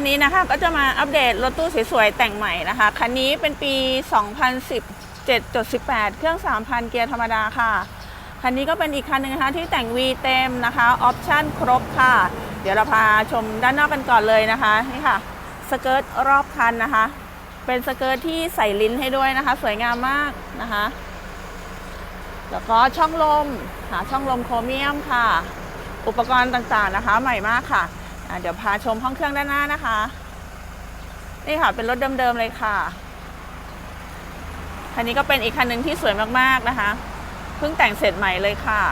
วันนี้นะคะก็จะมาอัปเดตรถตู้สวยๆแต่งใหม่นะคะ คันนี้เป็นปี 2017.18 เครื่อง 3,000 เกียร์ธรรมดาค่ะ คันนี้ก็เป็นอีกคันหนึ่งนะคะที่แต่ง V เต็มนะคะ ออปชั่นครบค่ะ เดี๋ยวเราพาชมด้านนอกกันก่อนเลยนะคะ นี่ค่ะ สเกิร์ตรอบคันนะคะ เป็นสเกิร์ตที่ใส่ลิ้นให้ด้วยนะคะ สวยงามมากนะคะ แล้วก็ช่องลมหาช่องลมโครเมียมค่ะ อุปกรณ์ต่างๆนะคะ ใหม่มากค่ะอะ เดี๋ยวพาชมห้องเครื่องด้านหน้านะคะ นี่ค่ะเป็นรถเดิมๆเลยค่ะ คันนี้ก็เป็นอีกคันหนึ่งที่สวยมากๆนะคะ เพิ่งแต่งเสร็จใหม่เลยค่ะ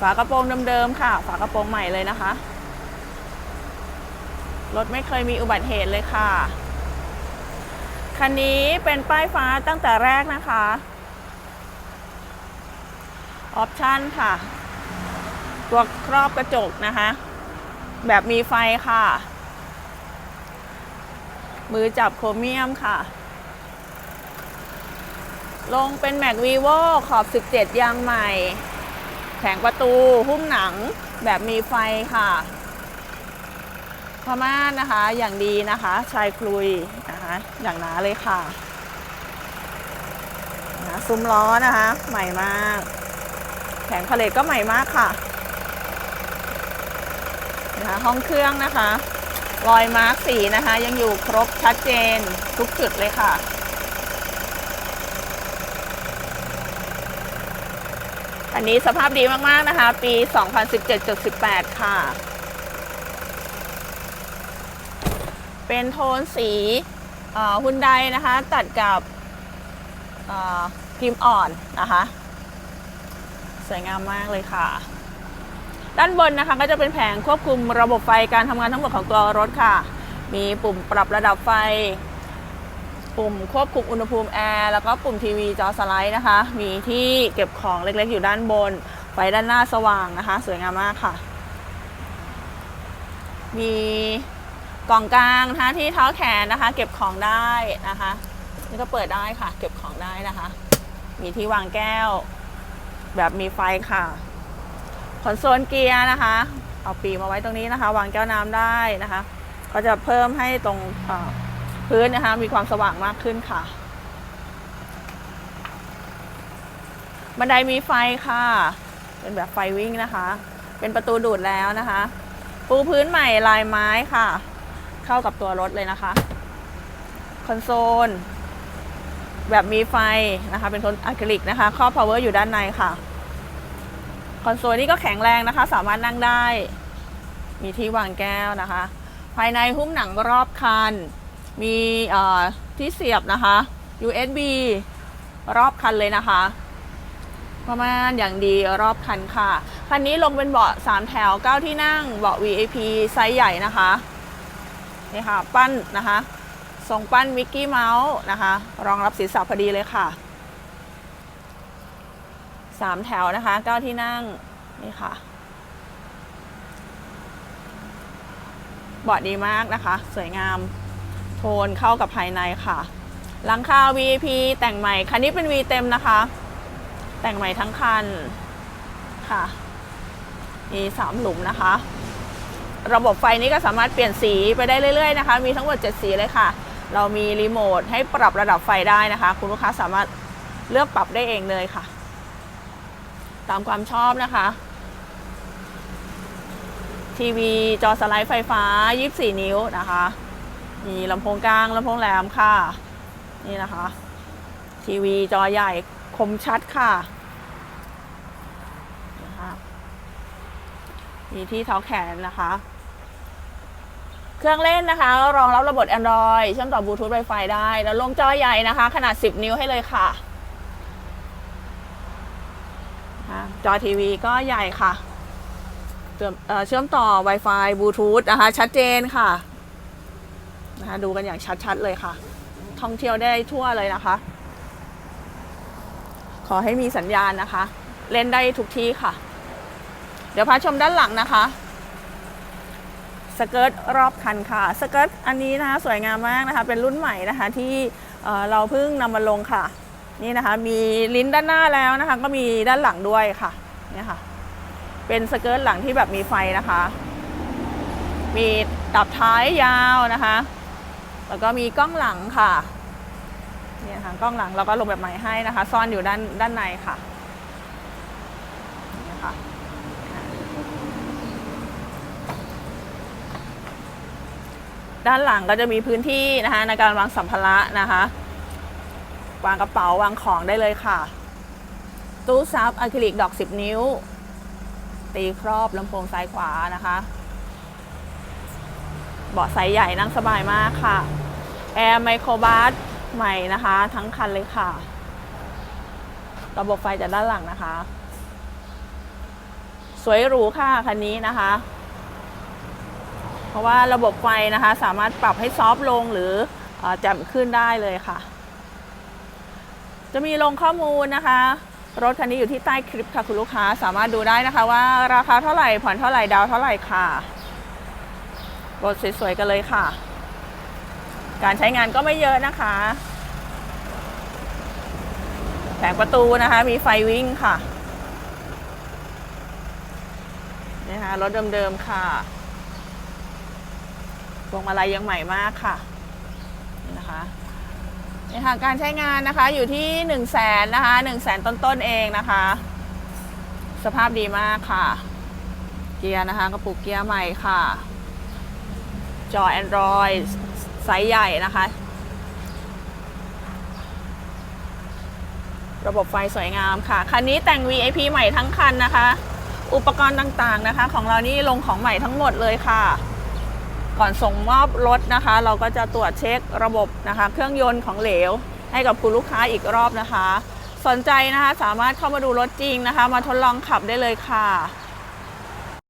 ฝากระโปรงเดิมๆค่ะ ฝากระโปรงใหม่เลยนะคะ รถไม่เคยมีอุบัติเหตุเลยค่ะ คันนี้เป็นป้ายฟ้าตั้งแต่แรกนะคะ ออปชั่นค่ะ ตัวครอบกระจกนะคะ แบบมีไฟค่ะ มือจับโครเมียมค่ะ ลงเป็นแม็กวีโวขอบ 17 ยางใหม่ แผงประตูหุ้มหนังแบบมีไฟค่ะพม่านนะคะ อย่างดีนะคะ ชายคลุยนะคะ อย่างหนาเลยค่ะนะซุ้มล้อนะคะ ใหม่มาก แผงพาเลทก็ใหม่มากค่ะ นะคะห้องเครื่องนะคะ รอยมาร์กสีนะคะ ยังอยู่ครบชัดเจนทุกจุดเลยค่ะ อันนี้สภาพดีมากๆนะคะ ปี 2017.18 ค่ะ เป็นโทนสีฮุนไดนะคะ ตัดกับครีมอ่อนนะคะ สวยงามมากเลยค่ะ ด้านบนนะคะก็จะเป็นแผงควบคุมระบบไฟการทำงานทั้งหมดของตัวรถค่ะ มีปุ่มปรับระดับไฟ ปุ่มควบคุมอุณหภูมิแอร์แล้วก็ปุ่มทีวีจอสไลด์นะคะ มีที่เก็บของเล็กๆ อยู่ด้านบน ไฟด้านหน้าสว่างนะคะ สวยงามมากค่ะ มีกล่องกลางนะคะที่เท้าแขนนะคะ เก็บของได้นะคะ นี่ก็เปิดได้ค่ะ เก็บของได้นะคะ มีที่วางแก้ว แบบมีไฟค่ะ คอนโซลเกียร์นะคะ เอาปีมาไว้ตรงนี้นะคะ วางแก้วน้ำได้นะคะ ก็จะเพิ่มให้ตรงพื้นนะคะ มีความสว่างมากขึ้นค่ะ บันไดมีไฟค่ะ เป็นแบบไฟวิ่งนะคะ เป็นประตูดูดแล้วนะคะ ปูพื้นใหม่ลายไม้ค่ะ เข้ากับตัวรถเลยนะคะ คอนโซล แบบมีไฟนะคะ เป็นโทนอะคริลิกนะคะ ครอบ power อยู่ด้านในค่ะ คอนโซลนี่ก็แข็งแรงนะคะ สามารถนั่งได้ มีที่วางแก้วนะคะ ภายในหุ้มหนังรอบคัน มีที่เสียบนะคะ USB รอบคันเลยนะคะ ประมาณอย่างดีรอบคันค่ะ คันนี้ลงเป็นเบาะ 3 แถว 9 ที่นั่ง เบาะ VIP ไซส์ใหญ่นะคะนี่ค่ะ ปั้นนะคะทรงปั้นมิกกี้เมาส์นะคะ รองรับศีรษะพอดีเลยค่ะ สามแถวนะคะเก้าที่นั่ง นี่ค่ะเบาะดีมากนะคะ สวยงาม โทนเข้ากับภายในค่ะ หลังคา VIP แต่งใหม่ คันนี้เป็น V เต็มนะคะ แต่งใหม่ทั้งคันค่ะ มีสามหลุมนะคะ ระบบไฟนี้ก็สามารถเปลี่ยนสีไปได้เรื่อยๆนะคะ มีทั้งหมด7สีเลยค่ะ เรามีรีโมทให้ปรับระดับไฟได้นะคะ คุณลูกค้าสามารถเลือกปรับได้เองเลยค่ะ ตามความชอบนะคะ ทีวีจอสไลด์ไฟฟ้า 24 นิ้วนะคะ มีลำโพงกลางลำโพงแหลมค่ะ นี่นะคะ ทีวีจอใหญ่คมชัดค่ะนะคะมีที่เท้าแขนนะคะเครื่องเล่นนะคะ รองรับระบบ Android เชื่อมต่อบลูทูธ Wi-Fi ได้ แล้วลงจอใหญ่นะคะ ขนาด 10 นิ้วให้เลยค่ะ จอทีวีก็ใหญ่ค่ะเชื่อมเชื่อมต่อ Wi-Fi บลูทูธนะคะ ชัดเจนค่ะนะคะดูกันอย่างชัดๆเลยค่ะ ท่องเที่ยวได้ทั่วเลยนะคะ ขอให้มีสัญญาณนะคะ เล่นได้ทุกที่ค่ะ เดี๋ยวพาชมด้านหลังนะคะสเกิร์ตรอบคันค่ะสเกิร์ตอันนี้นะคะสวยงามมากนะคะ เป็นรุ่นใหม่นะคะที่เราเพิ่งนำมาลงค่ะ นี่นะคะ มีลิ้นด้านหน้าแล้วนะคะ ก็มีด้านหลังด้วยค่ะเนี่ยค่ะ เป็นสเกิร์ตหลังที่แบบมีไฟนะคะ มีดับท้ายยาวนะคะ แล้วก็มีกล้องหลังค่ะเนี่ยค่ะกล้องหลังเราก็ลงแบบใหม่ให้นะคะ ซ่อนอยู่ด้านด้านในค่ะนี่ค่ะด้านหลังก็จะมีพื้นที่นะคะในการวางสัมภาระนะคะ วางกระเป๋าวางของได้เลยค่ะ ตู้ซับอะคริลิกดอก 10 นิ้ว ตีครอบลำโพงซ้ายขวานะคะ เบาะไซส์ใหญ่นั่งสบายมากค่ะ แอร์ไมโครบัสใหม่นะคะ ทั้งคันเลยค่ะ ระบบไฟจากด้านหลังนะคะ สวยหรูค่ะคันนี้นะคะ เพราะว่าระบบไฟนะคะ สามารถปรับให้ซอฟต์ลงหรือเออแจ่มขึ้นได้เลยค่ะ จะมีลงข้อมูลนะคะ รถคันนี้อยู่ที่ใต้คลิปค่ะคุณลูกค้าสามารถดูได้นะคะว่าราคาเท่าไหร่ผ่อนเท่าไหร่ดาวเท่าไหร่ค่ะรถสวยๆกันเลยค่ะ การใช้งานก็ไม่เยอะนะคะแผงประตูนะคะ มีไฟวิ่งค่ะนี่ค่ะรถเดิมๆค่ะพวงมาลัยยังใหม่มากค่ะนี่นะคะ นี่ค่ะการใช้งานนะคะอยู่ที่1นึ่งแสนนะคะ1นึ่งแสนต้นๆเองนะคะ สภาพดีมากค่ะ เกียร์นะคะกระปุกเกียร์ใหม่ค่ะ จอ Android ไซส์ใหญ่นะคะ ระบบไฟสวยงามค่ะ คันนี้แต่ง VIP ใหม่ทั้งคันนะคะ อุปกรณ์ต่างๆนะคะ ของเรานี่ลงของใหม่ทั้งหมดเลยค่ะ ก่อนส่งมอบรถนะคะ เราก็จะตรวจเช็คระบบนะคะ เครื่องยนต์ของเหลว ให้กับคุณลูกค้าอีกรอบนะคะ สนใจนะคะสามารถเข้ามาดูรถจริงนะคะ มาทดลองขับได้เลยค่ะ